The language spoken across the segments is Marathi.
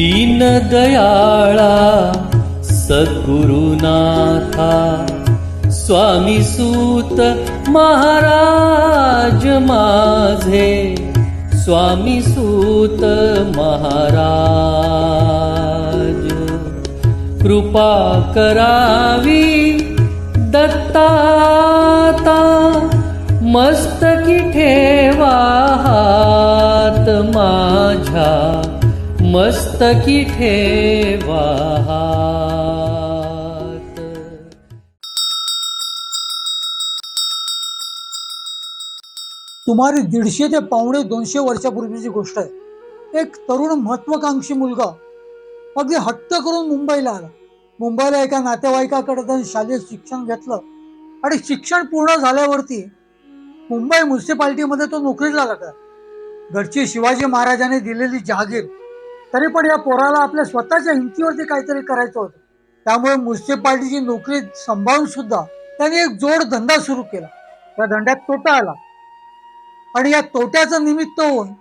दीन दयाळा सद्गुरुनाथा स्वामी सूत महाराज माझे स्वामी सूत महाराज। कृपा करावी दत्ताता मस्तकी ठेवा हात माझ्या मस्तकी ठेवा सुमारे दीडशे ते पावणे दोनशे वर्षापूर्वीची गोष्ट आहे एक तरुण महत्वाकांक्षी मुलगा अगदी हट्ट करून मुंबईला आला. मुंबईला एका नातेवाईकाकडे त्याने शालेय शिक्षण घेतलं आणि शिक्षण पूर्ण झाल्यावरती मुंबई म्युन्सिपाल्टीमध्ये तो नोकरीला लागला. घरची शिवाजी महाराजांनी दिलेली जहागीर तरी पण या पोराला आपल्या स्वतःच्या हिमतीवरती काहीतरी करायचं होतं. त्यामुळे म्युन्सिपाल्टीची नोकरी सांभाळून सुद्धा त्याने एक जोड धंदा सुरू केला. त्या धंद्यात तोटा आला. आणि या तोट्याचं निमित्त होऊन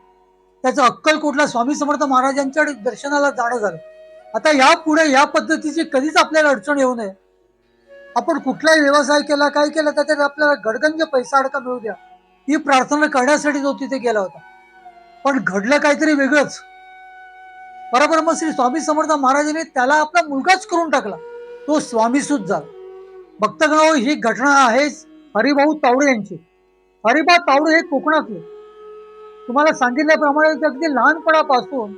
त्याचं अक्कलकोटला स्वामी समर्थ महाराजांच्या दर्शनाला जाणं झालं. आता या पुढे या पद्धतीची कधीच आपल्याला अडचण येऊ नये. आपण कुठलाही व्यवसाय केला काय केला त्याच्यात आपल्याला गडगंज पैसा अडका मिळू द्या. ही प्रार्थना करण्यासाठी तो तिथे गेला होता. पण घडलं काहीतरी वेगळंच. बरोबर मग श्री स्वामी समर्थ महाराजांनी त्याला आपला मुलगाच करून टाकला. तो स्वामी सुद्धा झाला भक्तगाव ही घटना आहे हरिभाऊ तावडे यांची. हरिभाऊ तावडे हे कोकणातले. तुम्हाला सांगितल्याप्रमाणे अगदी लहानपणापासून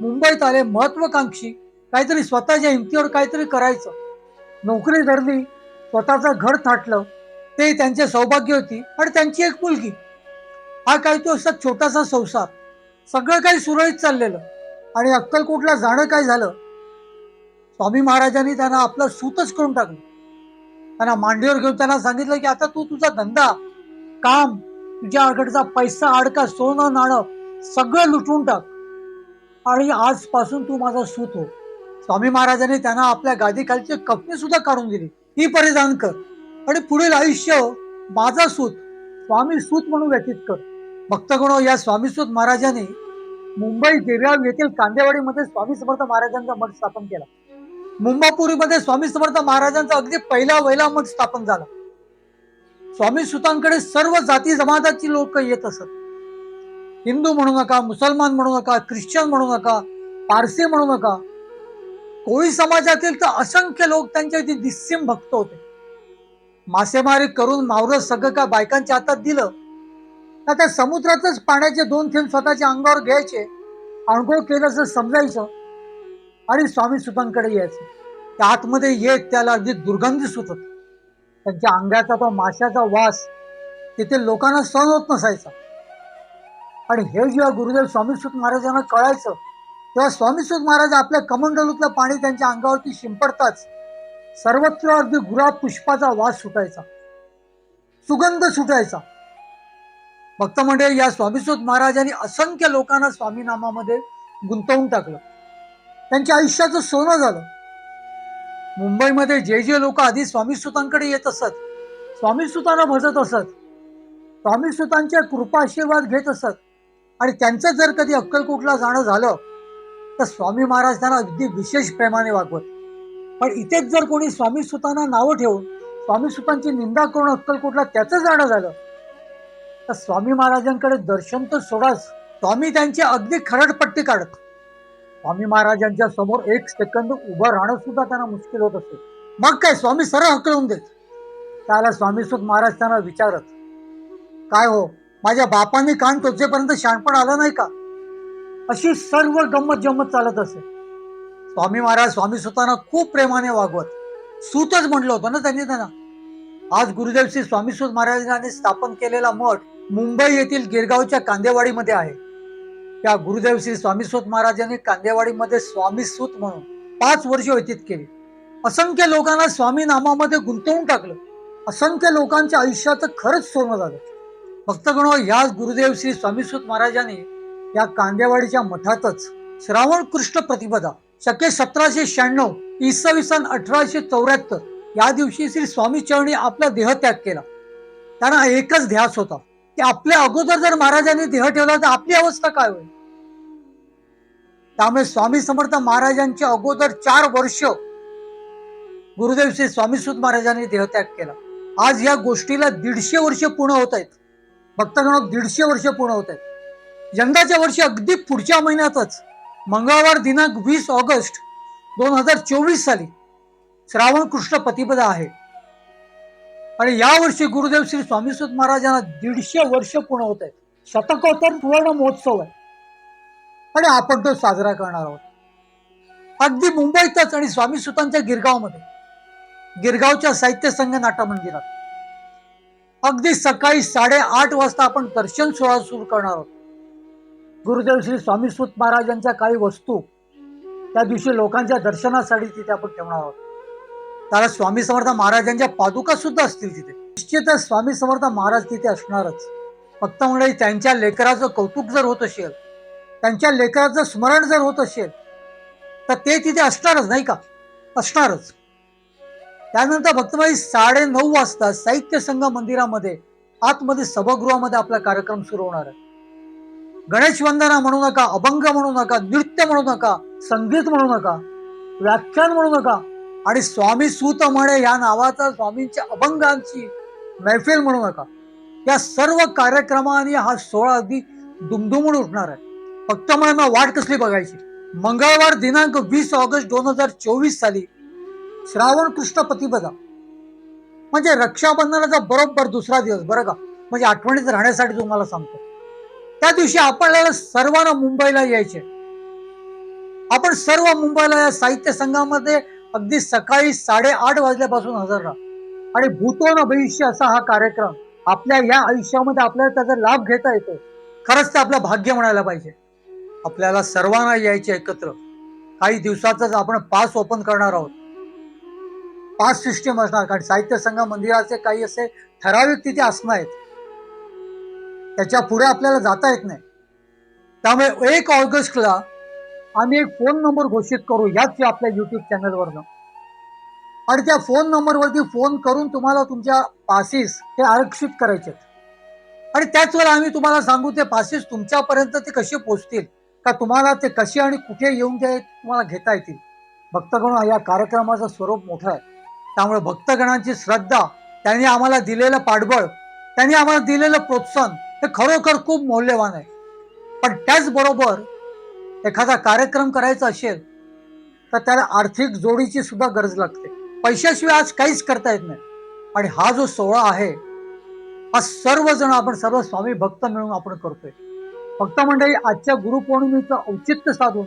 मुंबईत आले महत्वाकांक्षी. काहीतरी स्वतःच्या हिमतीवर काहीतरी करायचं. नोकरी धरली स्वतःचं घर थाटलं. ते त्यांचे सौभाग्य होती आणि त्यांची एक मुलगी. हा काही तो असा छोटासा संसार. सगळं काही सुरळीत चाललेलं. आणि अक्कलकोटला जाणं काय झालं? स्वामी महाराजांनी त्यांना आपलं सूतच करून टाकलं. त्यांना मांडीवर घेऊन त्यांना सांगितलं की आता तू तुझा धंदा काम तुझ्याकडचा पैसा अडका सोनं नाणं सगळं लुटून टाक. आणि आजपासून तू माझा सूत हो. स्वामी महाराजांनी त्यांना आपल्या गादीखालची कपनी सुद्धा काढून दिली. ही परिधान कर. आणि पुढील आयुष्य हो, माझा सूत स्वामी सूत म्हणून व्यतीत कर. भक्तगण हो, या स्वामी सूत महाराजांनी मुंबई गिरगाव येथील कांदेवाडीमध्ये स्वामी समर्थ महाराजांचा मठ स्थापन केला. मुंबापुरीमध्ये स्वामी समर्थ महाराजांचा अगदी पहिला वहिला मठ स्थापन झाला. स्वामी सुतांकडे सर्व जाती जमाताची लोक येत असत. हिंदू म्हणू नका मुसलमान म्हणू नका ख्रिश्चन म्हणू नका पारसी म्हणू नका. कोळी समाजातील तर असंख्य लोक त्यांच्या इथे निस्सिम भक्त होते. मासेमारी करून मावरं सगळं का बायकांच्या हातात दिलं तर त्या समुद्रातच पाण्याचे दोन थेंब स्वतःच्या अंगावर घ्यायचे अनुभव केलं असं समजायचं आणि स्वामी सुतांकडे यायचं. त्या आतमध्ये येत त्याला अगदी दुर्गंधी सुत होत. त्यांच्या अंगाचा तो माशाचा वास तिथे लोकांना सहन होत नसायचा. आणि हे जेव्हा गुरुदेव स्वामीसुत महाराजांना कळायचं तेव्हा स्वामीसुत महाराज आपल्या कमंडलूतलं पाणी त्यांच्या अंगावरती शिंपडताच सर्वत्र अगदी गुलाब पुष्पाचा वास सुटायचा. सुगंध सुटायचा. भक्त म्हणजे या स्वामीसुत महाराजांनी असंख्य लोकांना स्वामीनामामध्ये गुंतवून टाकलं. त्यांच्या आयुष्याचं सोनं झालं. मुंबईमध्ये जे जे लोक आधी स्वामी सुतांकडे येत असत स्वामी सुतांना भजत असत स्वामी सुतांच्या कृपा आशीर्वाद घेत असत आणि त्यांचं जर कधी अक्कलकोटला जाणं झालं तर स्वामी महाराज त्यांना अगदी विशेष प्रेमाने वागवत. पण इथेच जर कोणी स्वामी सुतांना नावं ठेवून स्वामी सुतांची निंदा करून अक्कलकोटला त्याचं जाणं झालं तर स्वामी महाराजांकडे दर्शन तर सोडाच. स्वामी त्यांची अगदी खरडपट्टी काढत. स्वामी महाराजांच्या समोर एक सेकंद उभं राहणं सुद्धा त्यांना मुश्किल होत असे. मग काय स्वामी सरळ हकलवून देत. त्याला स्वामीसुत महाराज त्यांना विचारत काय हो माझ्या बापांनी कान टोचेपर्यंत शानपण आलं नाही का? अशी सर्व गंमत जम्मत चालत असे. स्वामी महाराज स्वामी सुतांना खूप प्रेमाने वागवत. सूतच म्हटलं होतं ना त्यांनी त्यांना. आज गुरुदेव श्री स्वामी सुत महाराजांनी स्थापन केलेला मठ मुंबई येथील गिरगावच्या कांदेवाडीमध्ये आहे. त्या गुरुदेव श्री स्वामी सुत महाराजांनी कांदेवाडीमध्ये स्वामीसूत म्हणून पाच वर्ष व्यतीत केली. असंख्य लोकांना स्वामी नामामध्ये गुंतवून टाकलं. असंख्य लोकांच्या आयुष्याचं खरंच सोनं झालं. भक्तगण याच गुरुदेव श्री स्वामीसूत महाराजांनी या कांदेवाडीच्या मठातच श्रावण कृष्ण प्रतिपदा शके सतराशे शहाण्णव इसवी सन अठराशे चौऱ्याहत्तर या दिवशी श्री स्वामी चरणी आपला देहत्याग केला. त्यांना एकच ध्यास होता. की आपल्या अगोदर जर महाराजांनी देह ठेवला तर आपली अवस्था काय होईल? त्यामुळे स्वामी समर्थ महाराजांच्या अगोदर चार वर्ष गुरुदेव श्री स्वामी सुत महाराजांनी देहत्याग केला. आज या गोष्टीला दीडशे वर्ष पूर्ण होत आहेत. भक्तगण दीडशे वर्ष पूर्ण होत आहेत. यंदाच्या वर्षी अगदी पुढच्या महिन्यातच मंगळवार दिनांक वीस ऑगस्ट दोन हजार चोवीस साली श्रावण कृष्ण प्रतिपदा आहे. आणि यावर्षी गुरुदेव श्री स्वामी सुत महाराजांना दीडशे वर्ष पूर्ण होत आहेत. शतकोत्तर सुवर्ण महोत्सव आहे. आणि आपण तो साजरा करणार आहोत. अगदी मुंबईतच आणि स्वामी सुतांच्या गिरगावमध्ये गिरगावच्या साहित्य संघ नाट्य मंदिरात. अगदी सकाळी साडेआठ वाजता आपण दर्शन सोहळा सुरू करणार आहोत. गुरुदेव श्री स्वामी सुत महाराजांच्या काही वस्तू त्या दिवशी लोकांच्या दर्शनासाठी तिथे आपण ठेवणार आहोत. त्याला स्वामी समर्थ महाराजांच्या पादुका सुद्धा असतील तिथे. निश्चितच स्वामी समर्थ महाराज तिथे असणारच. फक्त म्हणजे त्यांच्या लेकराचं कौतुक जर होत असेल त्यांच्या लेकराचं स्मरण जर होत असेल तर ते तिथे असणारच नाही का? असणारच. त्यानंतर भक्तमाई म्हणजे साडे नऊ वाजता साहित्य संघ मंदिरामध्ये आतमध्ये सभागृहामध्ये आपला कार्यक्रम सुरू होणार आहे. गणेश वंदना म्हणू नका अभंग म्हणू नका नृत्य म्हणू नका संगीत म्हणू नका व्याख्यान म्हणू नका आणि स्वामी सूत म्हणे या नावाचा स्वामींच्या अभंगांची मैफिल म्हणू नका. या सर्व कार्यक्रमाने हा सोहळा अगदी दुमदुमून उठणार आहे. फक्त मला वाट कसली बघायची? मंगळवार दिनांक वीस ऑगस्ट दोन हजार चोवीस साली श्रावण कृष्ण प्रतिपदा. म्हणजे रक्षाबंधनाचा बरोबर दुसरा दिवस बरं का? म्हणजे आठवणीत राहण्यासाठी तुम्हाला सांगतो. त्या दिवशी आपल्याला सर्वांना मुंबईला यायचे. आपण सर्व मुंबईला या साहित्य संघामध्ये अगदी सकाळी साडेआठ वाजल्यापासून हजर राहा आणि भूतोन भविष्य असा हा कार्यक्रम आपल्या या आयुष्यामध्ये आपल्याला त्याचा लाभ घेता येतो. खरंच ते आपलं भाग्य म्हणायला पाहिजे. आपल्याला सर्वांना यायचे एकत्र. काही दिवसातच आपण पास ओपन करणार आहोत. पास सिस्टीम असणार कारण साहित्य संघ मंदिराचे काही असे ठराविक तिथे आसनं आहेत. त्याच्या पुढे आपल्याला जाता येत नाही. त्यामुळे एक ऑगस्टला आम्ही एक फोन नंबर घोषित करू याच आपल्या युट्यूब चॅनलवरनं आणि त्या फोन नंबरवरती फोन करून तुम्हाला तुमच्या पासेस हे आरक्षित करायचे आणि त्याच वेळेला आम्ही तुम्हाला सांगू ते पासेस तुमच्यापर्यंत ते कसे पोचतील का तुम्हाला ते कसे आणि कुठे येऊन ते तुम्हाला घेता येतील. भक्तगण या कार्यक्रमाचं स्वरूप मोठं आहे. त्यामुळे भक्तगणांची श्रद्धा त्यांनी आम्हाला दिलेलं पाठबळ त्यांनी आम्हाला दिलेलं प्रोत्साहन हे खरोखर खूप मौल्यवान आहे. पण त्याचबरोबर एखादा कार्यक्रम करायचा असेल तर त्याला आर्थिक जोडीची सुद्धा गरज लागते. पैशाशिवाय आज काहीच करता येत नाही. आणि हा जो सोहळा आहे हा सर्वजण आपण सर्व स्वामी भक्त मिळून आपण करतोय. भक्त मंडळी आजच्या गुरुपौर्णिमेचं औचित्य साधून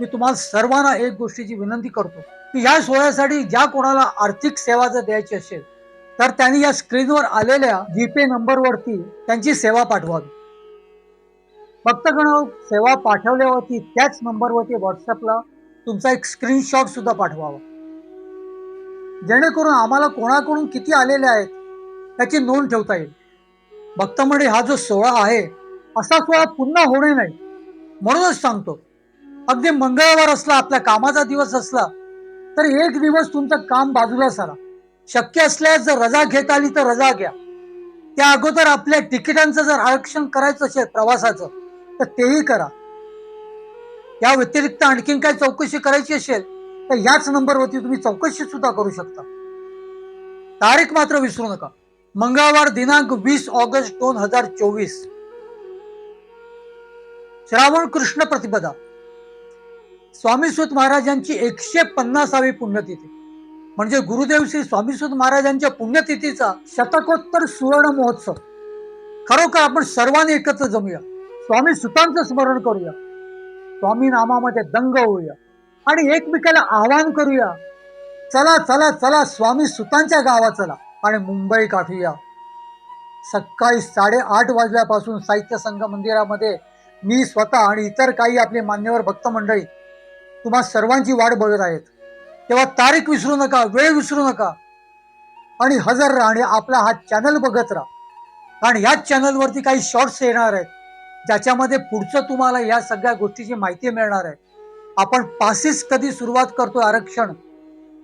मी तुम्हाला सर्वांना एक गोष्टीची विनंती करतो की या सोहळ्यासाठी ज्या कोणाला आर्थिक सेवा जर द्यायची असेल तर त्यांनी या स्क्रीनवर आलेल्या जीपे नंबरवरती त्यांची सेवा पाठवावी. भक्तगण हो, सेवा पाठवल्यावरती त्याच नंबरवरती व्हॉट्सअपला तुमचा एक स्क्रीनशॉट सुद्धा पाठवावा. जेणेकरून आम्हाला कोणाकडून किती आलेले आहेत त्याची नोंद ठेवता येईल. भक्तमंडळी हा जो सोहळा आहे असा सोहळा पुन्हा होणे नाही म्हणूनच सांगतो. अगदी मंगळवार असला आपल्या कामाचा दिवस असला तर एक दिवस तुमचं काम बाजूला सारा. शक्य असल्यास जर रजा घेता आली तर रजा घ्या. त्या अगोदर आपल्या तिकिटांचं जर आरक्षण करायचं असेल प्रवासाचं तर तेही करा. या व्यतिरिक्त आणखीन काय चौकशी करायची असेल तर याच नंबरवरती तुम्ही चौकशी सुद्धा करू शकता. तारीख मात्र विसरू नका. मंगळवार दिनांक वीस ऑगस्ट दोन हजार चोवीस. श्रावण कृष्ण प्रतिपदा. स्वामी सुत महाराजांची एकशे पन्नासावी पुण्यतिथी. म्हणजे गुरुदेव श्री स्वामी सुत महाराजांच्या पुण्यतिथीचा शतकोत्तर सुवर्ण महोत्सव. खरोखर आपण सर्वांनी एकत्र जमूया. स्वामी सुतांचं स्मरण करूया. स्वामी नामामध्ये दंग होऊया. आणि एकमेकाला आवाहन करूया. चला चला चला स्वामी सुतांच्या गावात चला. आणि मुंबई गाठूया सकाळी साडेआठ वाजल्यापासून साहित्य संघ मंदिरामध्ये मी स्वतः आणि इतर काही आपले मान्यवर भक्त मंडळी तुम्हा सर्वांची वाट बघत आहेत. तेव्हा तारीख विसरू नका वेळ विसरू नका. आणि हजर राहा आणि आपला हा चॅनल बघत राहा. कारण ह्याच चॅनलवरती काही शॉर्ट्स येणार आहेत. ज्याच्यामध्ये पुढचं तुम्हाला या सगळ्या गोष्टीची माहिती मिळणार आहे. आपण पासेस कधी सुरुवात करतो आरक्षण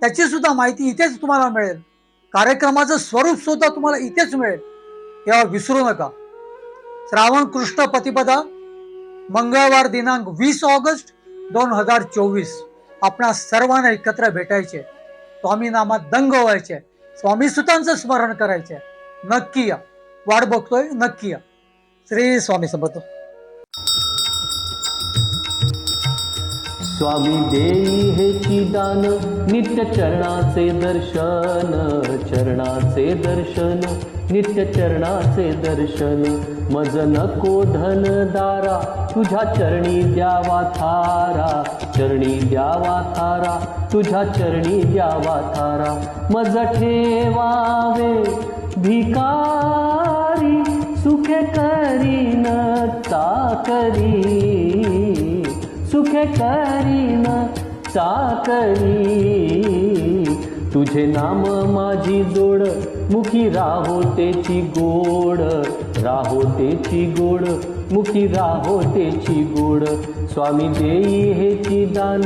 त्याची सुद्धा माहिती इथेच तुम्हाला मिळेल. कार्यक्रमाचं स्वरूप सुद्धा तुम्हाला इथेच मिळेल. तेव्हा विसरू नका. श्रावण कृष्ण प्रतिपदा मंगळवार दिनांक वीस ऑगस्ट दोन हजार चोवीस. आपणा सर्वांना एकत्र भेटायचे. स्वामी नामात दंग व्हायचे. स्वामी सुतांचं स्मरण करायचे. नक्की या. वाट बघतोय नक्की या. श्री स्वामी समर्थ. स्वामी देई हे दान नित्य चरणाचे दर्शन चरणाचे दर्शन नित्य चरणाचे दर्शन. मज नको धन दारा तुझ्या चरणी द्यावा थारा. चरणी द्यावा थारा तुझ्या चरणी द्यावा थारा. मज ठेवावे भिका सुखे करीन चाकरी सुखे करीन चाकरी तुझे नाम माझी जोड मुखी राहो तेची गोड. राहो तेची गोड मुखी राहो तेची गोड. स्वामी देई हेची दान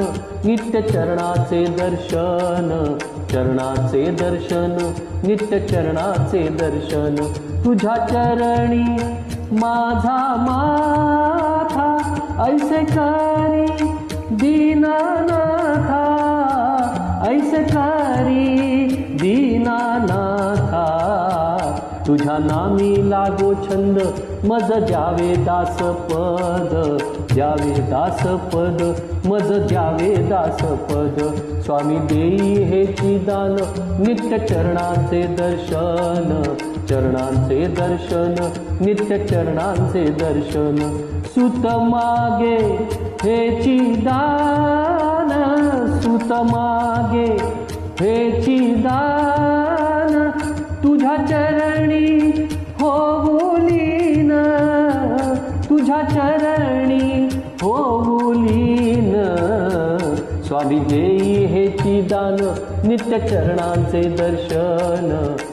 नित्य चरणाचे दर्शन. चरणाचे दर्शन नित्य चरणाचे दर्शन. तुझ्या चरणी माझा माथा ऐसे करी दीनानाथा ऐसे करी दीनानाथा. तुझ्या नामी लागो छंद मज द्यावे दास पद द्यावे दास पद मज द्यावे दास पद. स्वामी देई हे दान नित्य चरणांचे दर्शन. चरणांचे दर्शन नित्य चरणांचे दर्शन. सुत मागे हेची दान सुत मागे हे दान तुझ्या चरणी होऊलीन तुझ्या चरणी होऊलीन स्वामी देई हेची दान नित्य चरणांचे दर्शन.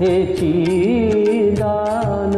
हेची दान